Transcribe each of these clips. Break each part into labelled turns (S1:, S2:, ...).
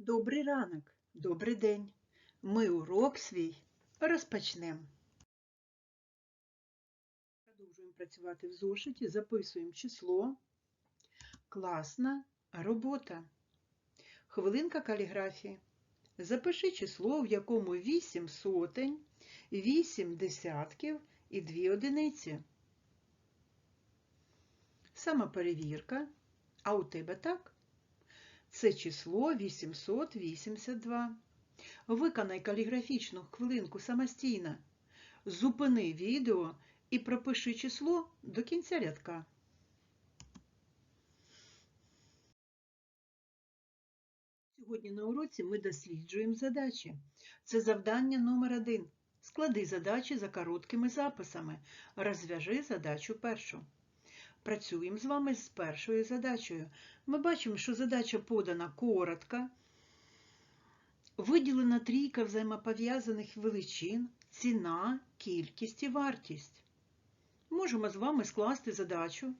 S1: Добрий ранок, добрий день. Ми урок свій розпочнемо. Продовжуємо працювати в зошиті, записуємо число. Класна робота. Хвилинка каліграфії. Запиши число, в якому 8 сотень, 8 десятків і 2 одиниці. Самоперевірка. А у тебе так? Це число 882. Виконай каліграфічну хвилинку самостійно. Зупини відео і пропиши число до кінця рядка. Сьогодні на уроці ми досліджуємо задачі. Це завдання номер один. Склади задачі за короткими записами. Розв'яжи задачу першу. Працюємо з вами з першою задачею. Ми бачимо, що задача подана коротко. Виділена трійка взаємопов'язаних величин, ціна, кількість і вартість. Можемо з вами скласти задачу.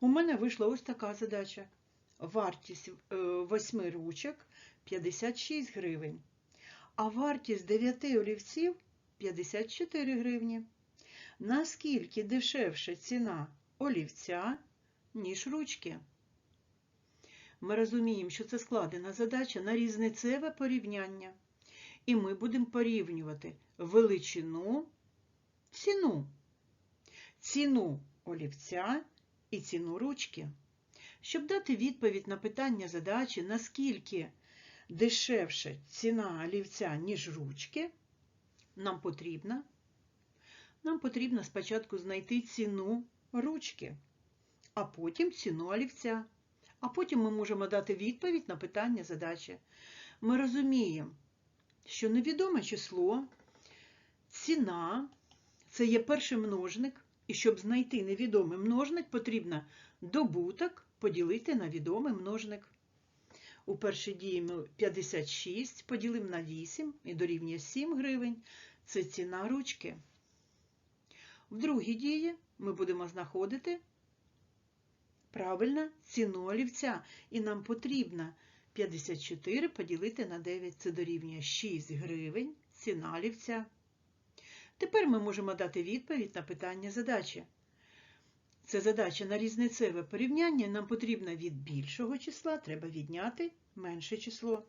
S1: У мене вийшла ось така задача. Вартість 8 ручок 56 гривень, а вартість 9 олівців 54 гривні. Наскільки дешевша ціна олівця, ніж ручки? Ми розуміємо, що це складена задача на різницеве порівняння. І ми будемо порівнювати величину, ціну, ціну олівця і ціну ручки. Щоб дати відповідь на питання задачі, наскільки дешевше ціна олівця, ніж ручки, нам потрібно, нам потрібно спочатку знайти ціну ручки, а потім ціну олівця. А потім ми можемо дати відповідь на питання задачі. Ми розуміємо, що невідоме число, ціна це є перший множник, і щоб знайти невідомий множник, потрібно добуток поділити на відомий множник. У першій дії ми 56 поділимо на 8 і дорівнює 7 гривень. Це ціна ручки. В другій дії ми будемо знаходити правильно ціну олівця. І нам потрібно 54 поділити на 9. Це дорівнює 6 гривень ціна олівця. Тепер ми можемо дати відповідь на питання задачі. Це задача на різницеве порівняння. Нам потрібно від більшого числа треба відняти менше число.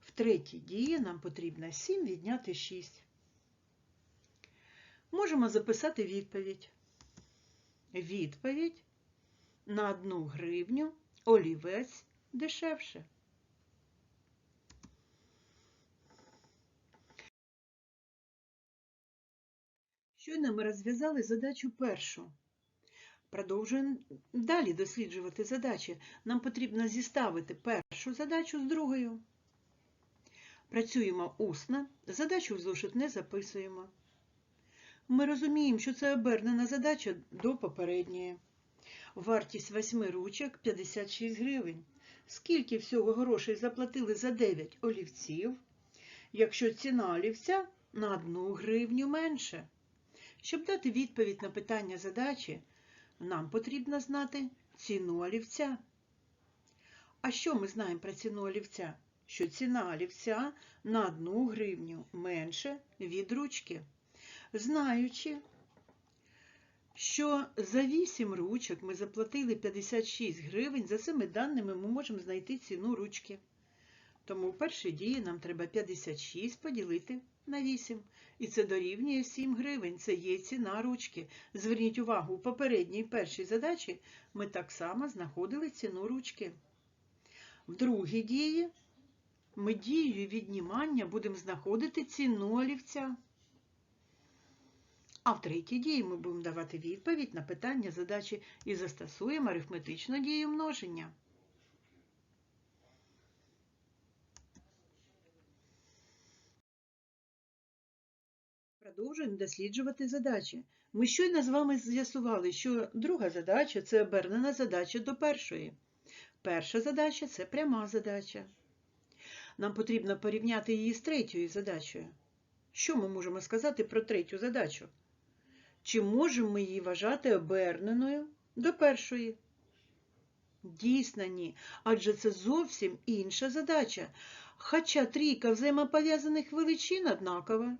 S1: В третій дії нам потрібно 7 відняти 6. Можемо записати відповідь. Відповідь на 1 гривню олівець дешевше. Щойно ми розв'язали задачу першу. Продовжуємо далі досліджувати задачі. Нам потрібно зіставити першу задачу з другою. Працюємо усно, задачу в зошит не записуємо. Ми розуміємо, що це обернена задача до попередньої. Вартість 8 ручок 56 гривень. Скільки всього грошей заплатили за 9 олівців, якщо ціна олівця на 1 гривню менше? Щоб дати відповідь на питання задачі, нам потрібно знати ціну олівця. А що ми знаємо про ціну олівця? Що ціна олівця на 1 гривню менше від ручки. Знаючи, що за 8 ручок ми заплатили 56 гривень, за цими даними ми можемо знайти ціну ручки. Тому в першій дії нам треба 56 поділити на 8. І це дорівнює 7 гривень. Це є ціна ручки. Зверніть увагу, у попередній першій задачі ми так само знаходили ціну ручки. В другій дії ми дією віднімання будемо знаходити ціну олівця. А в третій дії ми будемо давати відповідь на питання задачі і застосуємо арифметичну дію множення. Продовжуємо досліджувати задачі. Ми щойно з вами з'ясували, що друга задача це обернена задача до першої. Перша задача це пряма задача. Нам потрібно порівняти її з третьою задачею. Що ми можемо сказати про третю задачу? Чи можемо ми її вважати оберненою до першої? Дійсно, ні. Адже це зовсім інша задача. Хоча трійка взаємопов'язаних величин однакова.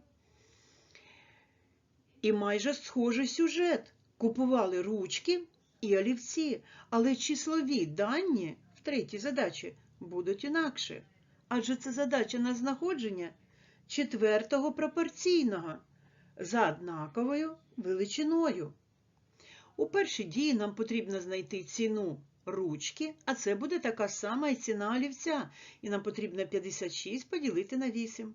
S1: І майже схожий сюжет. Купували ручки і олівці, але числові дані в третій задачі будуть інакші. Адже це задача на знаходження четвертого пропорційного за однаковою величиною. У першій дії нам потрібно знайти ціну ручки, а це буде така сама і ціна олівця. І нам потрібно 56 поділити на 8.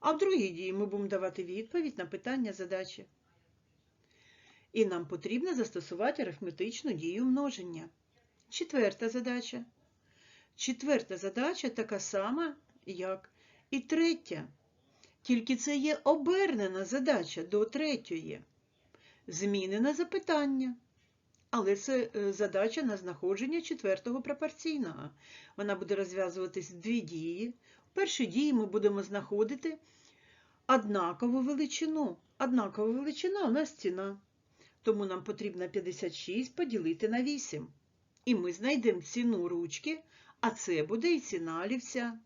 S1: А в другій дії ми будемо давати відповідь на питання задачі. І нам потрібно застосувати арифметичну дію множення. Четверта задача. Четверта задача така сама, як і третя. Тільки це є обернена задача до третьої. Змінене запитання. Але це е, задача на знаходження четвертого пропорційного. Вона буде розв'язуватись дві дії. В першій дії ми будемо знаходити однакову величину. Однакова величина у нас ціна. Тому нам потрібно 56 поділити на 8. І ми знайдемо ціну ручки, а це буде і ціна олівця.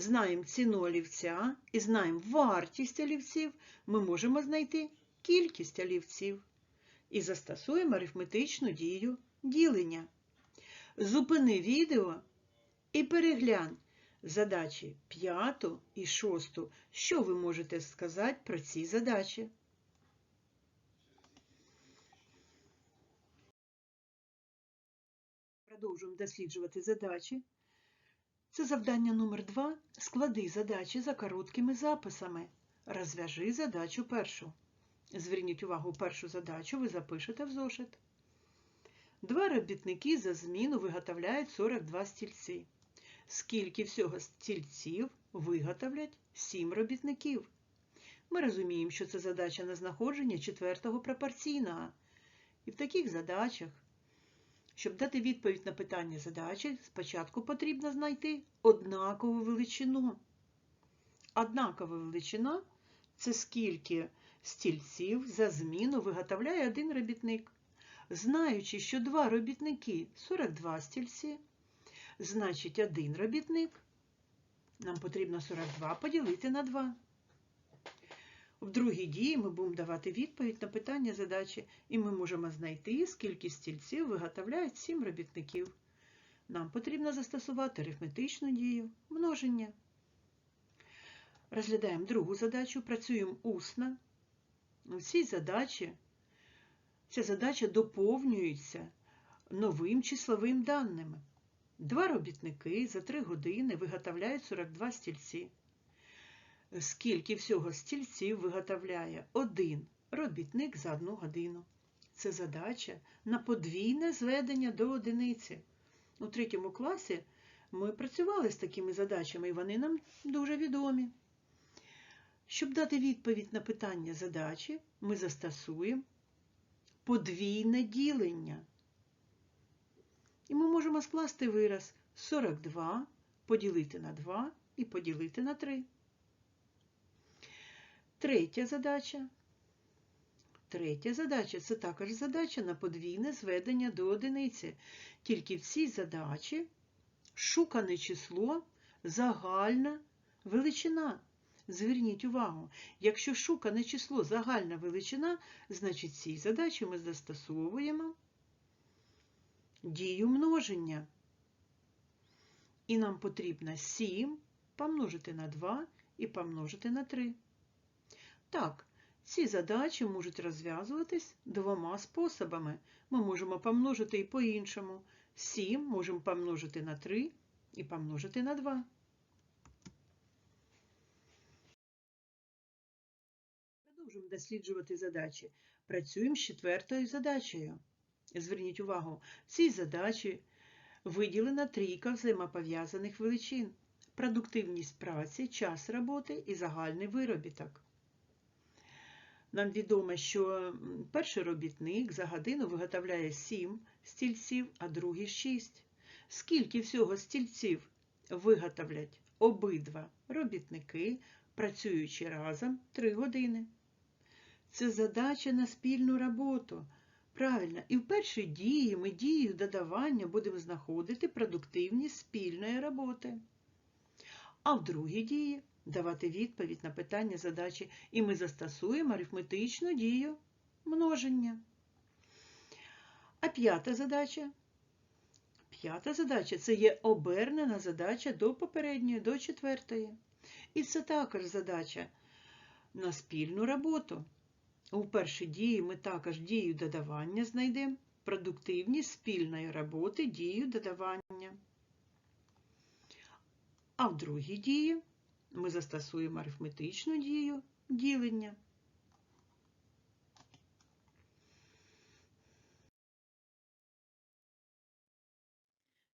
S1: Знаємо ціну олівця і знаємо вартість олівців, ми можемо знайти кількість олівців і застосуємо арифметичну дію ділення. Зупини відео і переглянь задачі 5 і 6. Що ви можете сказати про ці задачі? Продовжуємо досліджувати задачі. Це завдання номер 2. Склади задачі за короткими записами. Розв'яжи задачу першу. Зверніть увагу, першу задачу ви запишете в зошит. Два робітники за зміну виготовляють 42 стільці. Скільки всього стільців виготовлять 7 робітників? Ми розуміємо, що це задача на знаходження четвертого пропорційного. І в таких задачах, щоб дати відповідь на питання задачі, спочатку потрібно знайти однакову величину. Однакова величина це скільки стільців за зміну виготовляє один робітник. Знаючи, що два робітники 42 стільці, значить один робітник, нам потрібно 42 поділити на 2. В другій дії ми будемо давати відповідь на питання задачі, і ми можемо знайти, скільки стільців виготовляють 7 робітників. Нам потрібно застосувати арифметичну дію множення. Розглядаємо другу задачу, працюємо усно. У задачі ця задача доповнюється новим числовим даними. Два робітники за 3 години виготовляють 42 стільці. Скільки всього стільців виготовляє один робітник за одну годину. Це задача на подвійне зведення до одиниці. У третьому класі ми працювали з такими задачами, і вони нам дуже відомі. Щоб дати відповідь на питання задачі, ми застосуємо подвійне ділення. І ми можемо скласти вираз 42 поділити на 2 і поділити на 3. Третя задача. Третя задача це також задача на подвійне зведення до одиниці. Тільки в цій задачі шукане число загальна величина. Зверніть увагу, якщо шукане число загальна величина, значить цій задачі ми застосовуємо дію множення. І нам потрібно 7 помножити на 2 і помножити на 3. Так, ці задачі можуть розв'язуватись двома способами. Ми можемо помножити і по-іншому. 7 можемо помножити на 3 і помножити на 2. Продовжуємо досліджувати задачі. Працюємо з четвертою задачею. Зверніть увагу, в цій задачі виділена трійка взаємопов'язаних величин. Продуктивність праці, час роботи і загальний виробіток. Нам відомо, що перший робітник за годину виготовляє 7 стільців, а другий 6. Скільки всього стільців виготовлять обидва робітники, працюючи разом 3 години? Це задача на спільну роботу. Правильно, і в першій дії ми дією додавання будемо знаходити продуктивність спільної роботи. А в другій дії давати відповідь на питання задачі, і ми застосуємо арифметичну дію множення. А п'ята задача. П'ята задача це є обернена задача до попередньої, до четвертої. І це також задача на спільну роботу. У першій дії ми також дію додавання знайдемо, продуктивність спільної роботи дію додавання. А в другій дії ми застосуємо арифметичну дію ділення.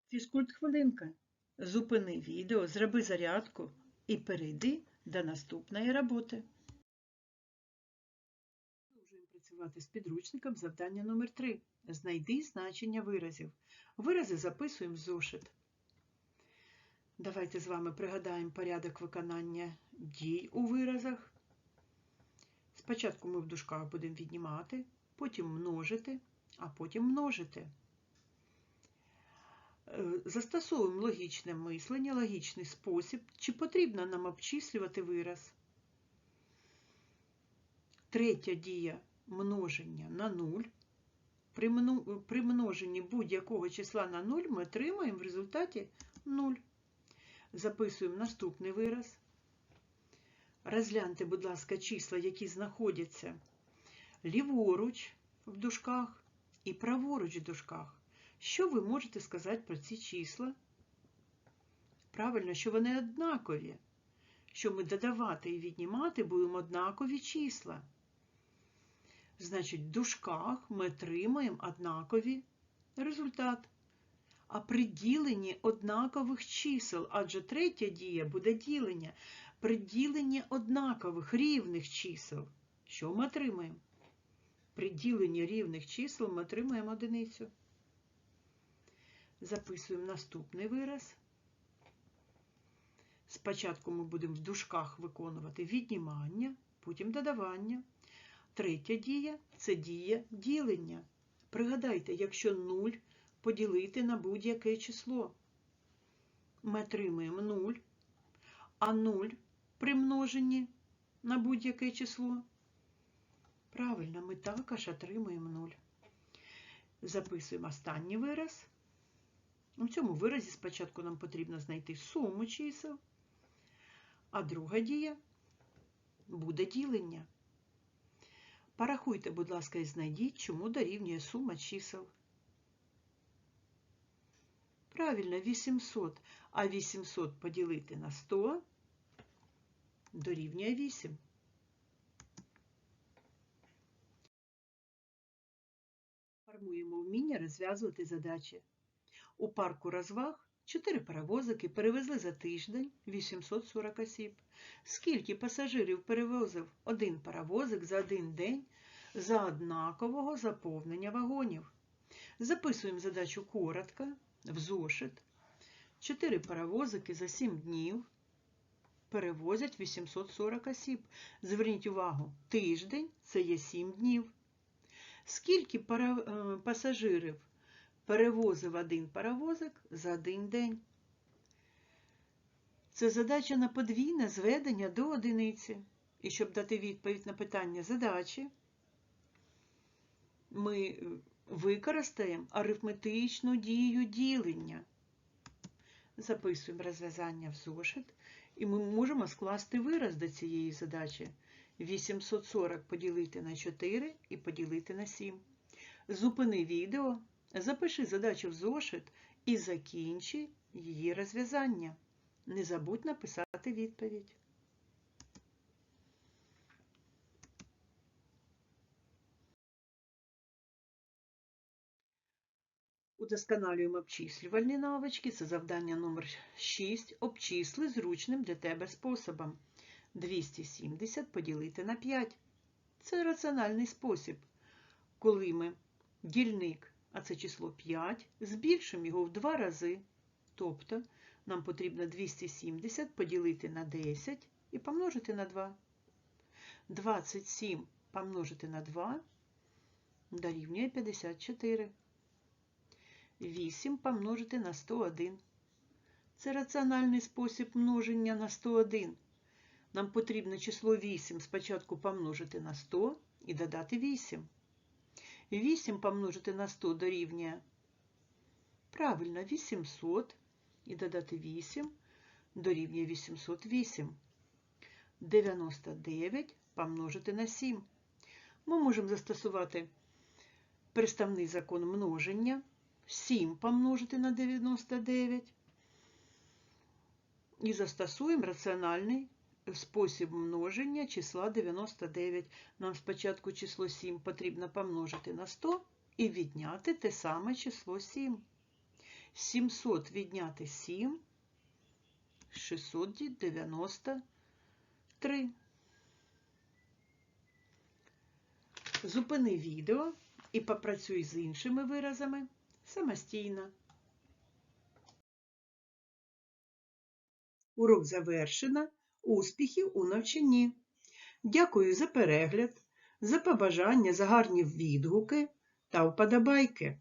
S1: Фізкульт хвилинка. Зупини відео, зроби зарядку і перейди до наступної роботи. Продовжуємо працювати з підручником завдання номер 3 Знайди значення виразів. Вирази записуємо в зошит. Давайте з вами пригадаємо порядок виконання дій у виразах. Спочатку ми в дужках будемо віднімати, потім множити, а потім множити. Е, Застосовуємо логічне мислення, логічний спосіб, чи потрібно нам обчислювати вираз. Третя дія множення на 0. При множенні будь-якого числа на 0 ми отримаємо в результаті 0. Записуємо наступний вираз. Розгляньте, будь ласка, числа, які знаходяться ліворуч в дужках і праворуч в дужках. Що ви можете сказати про ці числа? Правильно, що вони однакові. Що ми додавати і віднімати будемо однакові числа. Значить, в дужках ми отримаємо однакові результат. А при діленні однакових чисел, адже третя дія буде ділення, при діленні однакових рівних чисел. Що ми отримаємо? При діленні рівних чисел ми отримаємо одиницю. Записуємо наступний вираз. Спочатку ми будемо в дужках виконувати віднімання, потім додавання. Третя дія це дія ділення. Пригадайте, якщо 0 поділити на будь-яке число, ми отримаємо 0, а 0 при множенні на будь-яке число. Правильно, ми також отримаємо 0. Записуємо останній вираз. У цьому виразі спочатку нам потрібно знайти суму чисел, а друга дія буде ділення. Порахуйте, будь ласка, і знайдіть, чому дорівнює сума чисел. Правильно, 800. А 800 поділити на 100 дорівнює 8. Формуємо вміння розв'язувати задачі. У парку розваг 4 паровозики перевезли за тиждень 840 осіб. Скільки пасажирів перевозив один паровозик за один день за однакового заповнення вагонів? Записуємо задачу коротко, в зошит. 4 паровозики за 7 днів перевозять 840 осіб. Зверніть увагу, тиждень це є 7 днів. Скільки е, пасажирів перевозив один паровозик за один день? Це задача на подвійне зведення до одиниці. І щоб дати відповідь на питання задачі, ми е, використаємо арифметичну дію ділення. Записуємо розв'язання в зошит, і ми можемо скласти вираз до цієї задачі. 840 поділити на 4 і поділити на 7. Зупини відео, запиши задачу в зошит і закінчи її розв'язання. Не забудь написати відповідь. Удосконалюємо обчислювальні навички. Це завдання номер 6. Обчисли зручним для тебе способом. 270 поділити на 5. Це раціональний спосіб. Коли ми дільник, а це число 5, збільшимо його в два рази. Тобто нам потрібно 270 поділити на 10 і помножити на 2. 27 помножити на 2 дорівнює 54. 8 помножити на 101. Це раціональний спосіб множення на 101. Нам потрібно число 8 спочатку помножити на 100 і додати 8. 8 помножити на 100 дорівнює. Правильно, 800 і додати 8 дорівнює 808. 99 помножити на 7. Ми можемо застосувати приставний закон множення. 7 помножити на 99. І застосуємо раціональний спосіб множення числа 99. Нам спочатку число 7 потрібно помножити на 100 і відняти те саме число 7. 700 відняти 7 693. Зупини відео і попрацюй з іншими виразами самостійно. Урок завершено. Успіхів у навчанні. Дякую за перегляд, за побажання, за гарні відгуки та вподобайки.